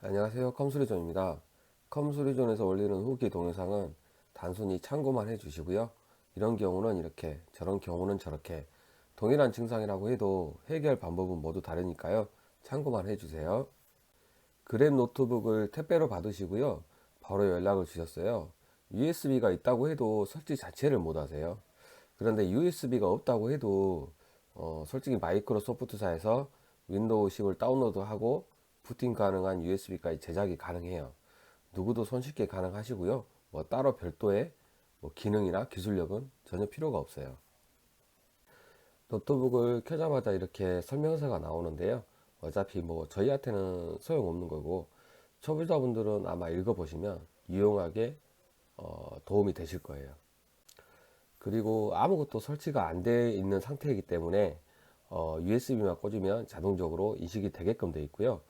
안녕하세요. 컴수리존입니다. 컴수리존에서 올리는 후기 동영상은 단순히 참고만 해주시고요. 이런 경우는 이렇게 저런 경우는 저렇게 동일한 증상이라고 해도 해결 방법은 모두 다르니까요. 참고만 해주세요. 그랩 노트북을 택배로 받으시고요. 바로 연락을 주셨어요. USB가 있다고 해도 설치 자체를 못 하세요. 그런데 USB가 없다고 해도 어, 솔직히 마이크로소프트사에서 윈도우 10을 다운로드하고 부팅 가능한 USB까지 제작이 가능해요. 누구도 손쉽게 가능하시고요. 뭐 따로 별도의 뭐 기능이나 기술력은 전혀 필요가 없어요. 노트북을 켜자마자 이렇게 설명서가 나오는데요. 어차피 뭐 저희한테는 소용없는 거고 초보자분들은 아마 읽어보시면 유용하게 어, 도움이 되실 거예요. 그리고 아무것도 설치가 안 돼 있는 상태이기 때문에 어, USB만 꽂으면 자동적으로 인식이 되게끔 되어 있고요.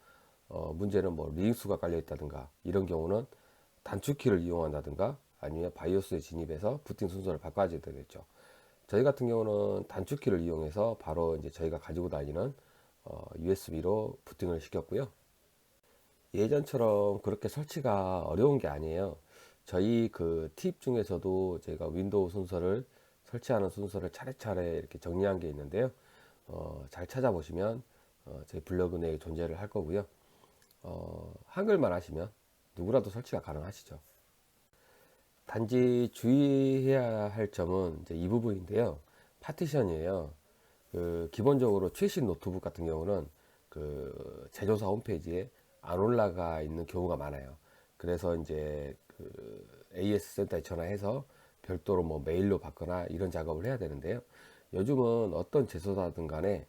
어, 문제는 뭐 리눅스가 깔려 있다든가 이런 경우는 단축키를 이용한다든가 아니면 바이오스에 진입해서 부팅 순서를 바꿔야 되겠죠. 저희 같은 경우는 단축키를 이용해서 바로 이제 저희가 가지고 다니는 어, USB로 부팅을 시켰고요. 예전처럼 그렇게 설치가 어려운 게 아니에요. 저희 그 팁 중에서도 제가 윈도우 순서를 설치하는 순서를 차례차례 이렇게 정리한 게 있는데요. 어, 잘 찾아보시면 어, 제 블로그 내에 존재를 할 거고요. 어, 한글만 하시면 누구라도 설치가 가능하시죠. 단지 주의해야 할 점은 이제 이 부분인데요. 파티션이에요. 그 기본적으로 최신 노트북 같은 경우는 그 제조사 홈페이지에 안 올라가 있는 경우가 많아요. 그래서 이제 그 AS 센터에 전화해서 별도로 뭐 메일로 받거나 이런 작업을 해야 되는데요. 요즘은 어떤 제조사든 간에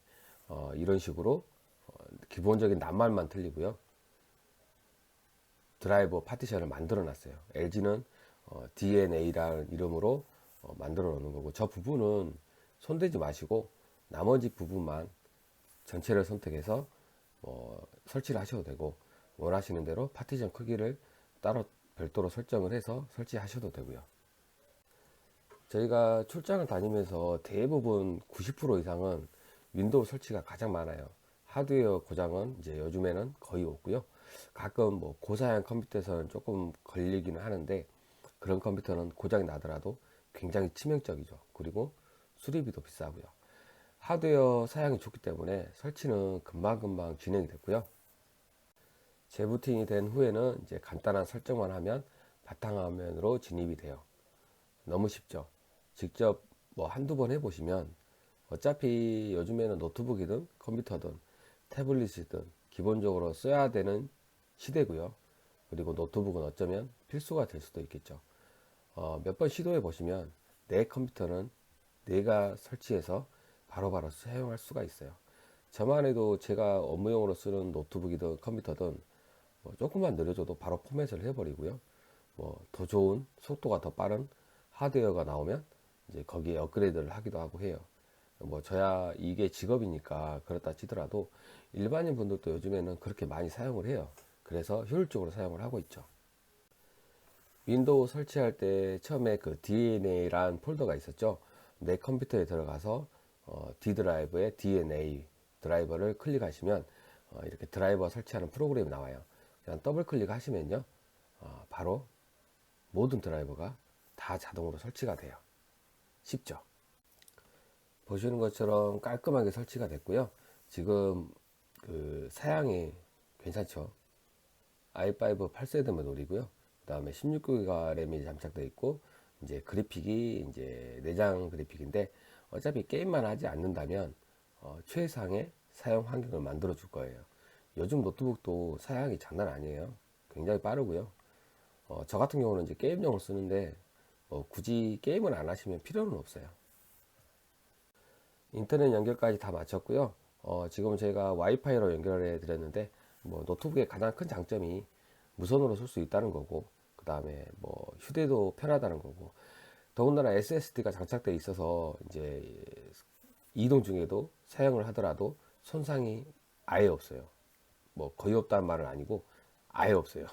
어, 이런 식으로 어, 기본적인 낱말만 틀리고요. 드라이버 파티션을 만들어 놨어요. LG는 어, DNA라는 이름으로 어, 만들어 놓는 거고 저 부분은 손대지 마시고 나머지 부분만 전체를 선택해서 어, 설치를 하셔도 되고 원하시는 대로 파티션 크기를 따로 별도로 설정을 해서 설치하셔도 되고요. 저희가 출장을 다니면서 대부분 90% 이상은 윈도우 설치가 가장 많아요. 하드웨어 고장은 이제 요즘에는 거의 없고요. 가끔 뭐 고사양 컴퓨터에서는 조금 걸리기는 하는데 그런 컴퓨터는 고장이 나더라도 굉장히 치명적이죠. 그리고 수리비도 비싸고요. 하드웨어 사양이 좋기 때문에 설치는 금방금방 진행이 됐고요. 재부팅이 된 후에는 이제 간단한 설정만 하면 바탕화면으로 진입이 돼요. 너무 쉽죠. 직접 뭐 한두 번 해보시면 어차피 요즘에는 노트북이든 컴퓨터든 태블릿이든 기본적으로 써야 되는 시대고요. 그리고 노트북은 어쩌면 필수가 될 수도 있겠죠. 어, 몇 번 시도해 보시면 내 컴퓨터는 내가 설치해서 바로바로 바로 사용할 수가 있어요. 저만 해도 제가 업무용으로 쓰는 노트북이든 컴퓨터든 뭐 조금만 느려져도 바로 포맷을 해버리고요. 뭐 더 좋은 속도가 더 빠른 하드웨어가 나오면 이제 거기에 업그레이드를 하기도 하고 해요. 뭐 저야 이게 직업이니까 그렇다 치더라도 일반인 분들도 요즘에는 그렇게 많이 사용을 해요. 그래서 효율적으로 사용을 하고 있죠. 윈도우 설치할 때 처음에 그 DNA란 폴더가 있었죠. 내 컴퓨터에 들어가서 어, D 드라이브에 DNA 드라이버를 클릭하시면 어, 이렇게 드라이버 설치하는 프로그램이 나와요. 그냥 더블 클릭하시면요, 어, 바로 모든 드라이버가 다 자동으로 설치가 돼요. 쉽죠? 보시는 것처럼 깔끔하게 설치가 됐고요. 지금 그 사양이 괜찮죠? i5 8세대 모델이고요. 그 다음에 16기가 램이 장착되어 있고 이제 그래픽이 이제 내장 그래픽인데 어차피 게임만 하지 않는다면 어, 최상의 사용 환경을 만들어 줄 거예요. 요즘 노트북도 사양이 장난 아니에요. 굉장히 빠르고요. 어, 저 같은 경우는 이제 게임용을 쓰는데 뭐 굳이 게임을 안 하시면 필요는 없어요. 인터넷 연결까지 다 마쳤고요. 어, 지금 제가 와이파이로 연결해 드렸는데 뭐 노트북의 가장 큰 장점이 무선으로 쓸 수 있다는 거고 그 다음에 뭐 휴대도 편하다는 거고 더군다나 SSD가 장착되어 있어서 이제 이동 중에도 사용을 하더라도 손상이 아예 없어요. 뭐 거의 없다는 말은 아니고 아예 없어요.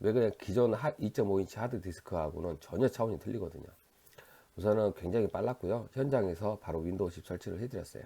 왜 그냥 기존 2.5인치 하드 디스크하고는 전혀 차원이 틀리거든요. 우선은 굉장히 빨랐고요. 현장에서 바로 윈도우 10 설치를 해드렸어요.